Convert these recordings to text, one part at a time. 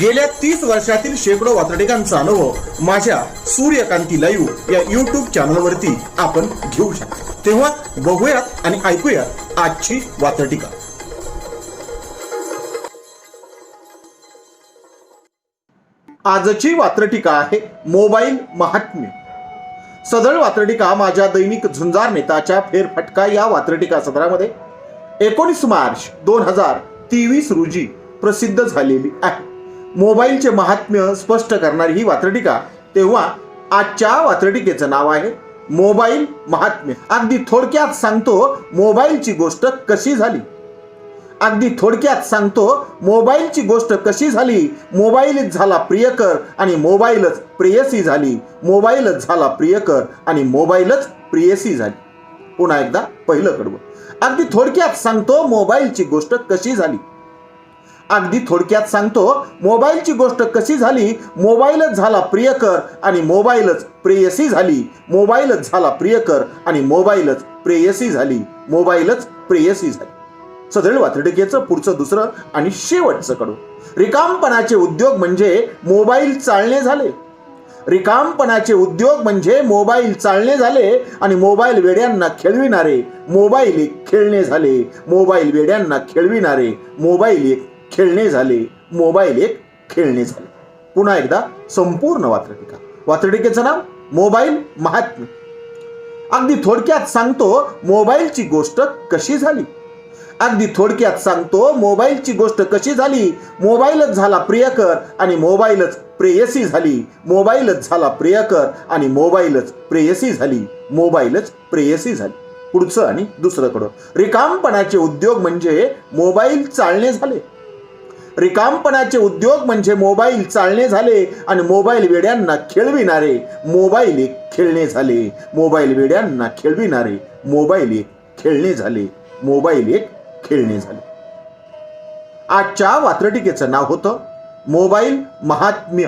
गेल्या तीस वर्षातील शेकडो वातडिकांचा अनुभव माझ्या सूर्यकांती लाईव्ह या युट्यूब चॅनलवरती आपण घेऊ शकतो. तेव्हा बघूयात आणि ऐकूयात आजची वातटिका आजची वात्रटिका आहे मोबाईल महात्म्य. सदळ वात्रटिका माझ्या दैनिक झुंजार नेताच्या फेरफटका या वात्रटिका सदरामध्ये एकोणीस मार्च दोन हजार तेवीस रोजी प्रसिद्ध झालेली आहे. मोबाईलचे महात्म्य स्पष्ट करणारी ही वात्रटिका तेव्हा आजच्या वात्रटिकेचं नाव आहे मोबाईल महात्म्य. अगदी थोडक्यात सांगतो मोबाईलची गोष्ट कशी झाली. अगदी थोडक्यात सांगतो मोबाईलची गोष्ट कशी झाली. मोबाईलच झाला प्रियकर आणि मोबाईलच प्रेयसी झाली. मोबाईलच झाला प्रियकर आणि मोबाईलच प्रेयसी झाली. पुन्हा एकदा पहिलं कडवं. अगदी थोडक्यात सांगतो मोबाईलची गोष्ट कशी झाली. अगदी थोडक्यात सांगतो मोबाईलची गोष्ट कशी झाली? मोबाईलच झाला प्रियकर आणि मोबाईलच प्रेयसी झाली. मोबाईलच झाला प्रियकर आणि मोबाईलच प्रेयसी झाली. मोबाईलच प्रेयसी झाली. सदळ वात्रटिकेचं पुढचं दुसरं आणि शेवटचं कडू. रिकामपणाचे उद्योग म्हणजे मोबाईल चालणे झाले. रिकामपणाचे उद्योग म्हणजे मोबाईल चालणे झाले आणि मोबाईल वेड्यांना खेळविणारे मोबाईल एक खेळणे झाले. मोबाईल वेड्यांना खेळविणारे मोबाईल एक खेळणे झाले मोबाईल एक खेळणे झाले. पुन्हा एकदा संपूर्ण वात्रटिका. वात्रटिकेचं नाव मोबाईल महात्म्य अगदी थोडक्यात सांगतो मोबाईलची गोष्ट कशी झाली. अगदी थोडक्यात सांगतो मोबाईलची गोष्ट कशी झाली. मोबाईलच झाला प्रियकर आणि मोबाईलच प्रेयसी झाली. मोबाईलच झाला प्रियकर आणि मोबाईलच प्रेयसी झाली. मोबाईलच प्रेयसी झाली. पुढचं आणि दुसरंकडं रिकामपणाचे उद्योग म्हणजे मोबाईल चालणे झाले. रिकामपणाचे उद्योग म्हणजे मोबाईल चालणे झाले आणि मोबाईल वेड्यांना खेळविणारे. मोबाईल एक खेळणे झाले. मोबाईल वेड्यांना खेळविणारे. मोबाईल एक खेळणे झाले. मोबाईल एक खेळणे झाले. आजच्या वात्रटिकेचं नाव होतं मोबाईल महात्म्य.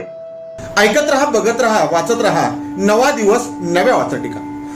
ऐकत रहा बघत रहा वाचत रहा. नवा दिवस नव्या वात्रटिका.